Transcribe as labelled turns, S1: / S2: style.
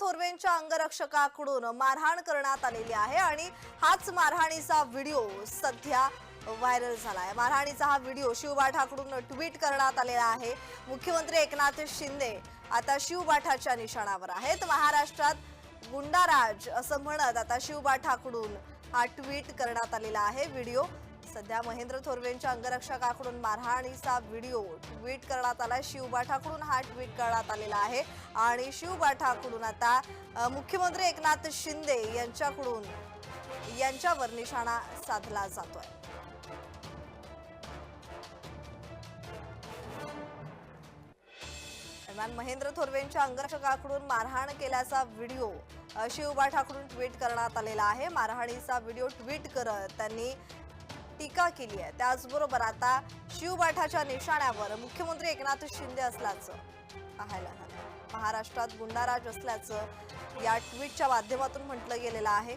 S1: थोरवेंच्या अंगरक्षकाकडून मारहाण करण्यात आलेली आहे आणि हाच मारहाणीचा व्हिडिओ सध्या व्हायरल झाला आहे मारहाणीचा हा व्हिडिओ शिवबाठाकडून ट्विट करण्यात आलेला आहे. मुख्यमंत्री एकनाथ शिंदे आता शिवबाठाच्या निशाणावर आहेत. महाराष्ट्रात गुंडाराज असं म्हणत आता शिवबाठाकडून हा ट्विट करण्यात आलेला आहे. व्हिडिओ सध्या महेंद्र थोरवेंच्या अंगरक्षकाकडून मारहाणीचा व्हिडिओ ट्विट करण्यात आला शिवबाठाकडून हा ट्विट करण्यात आलेला आहे. आणि शिवबाठाकडून आता मुख्यमंत्री एकनाथ शिंदे यांच्याकडून यांच्यावर निशाणा साधला जातोय. दरम्यान महेंद्र थोरवेंच्या अंगरक्षकाकडून मारहाण केल्याचा व्हिडिओ शिवबाठाकडून ट्विट करण्यात आलेला आहे. मारहाणीचा व्हिडिओ ट्विट करत त्यांनी टीका केली आहे. त्याचबरोबर आता शिवबाठाच्या निशाण्यावर मुख्यमंत्री एकनाथ शिंदे असल्याचं पाहायला महाराष्ट्रात गुंडाराज असल्याचं या ट्विटच्या माध्यमातून म्हटलं गेलेलं आहे.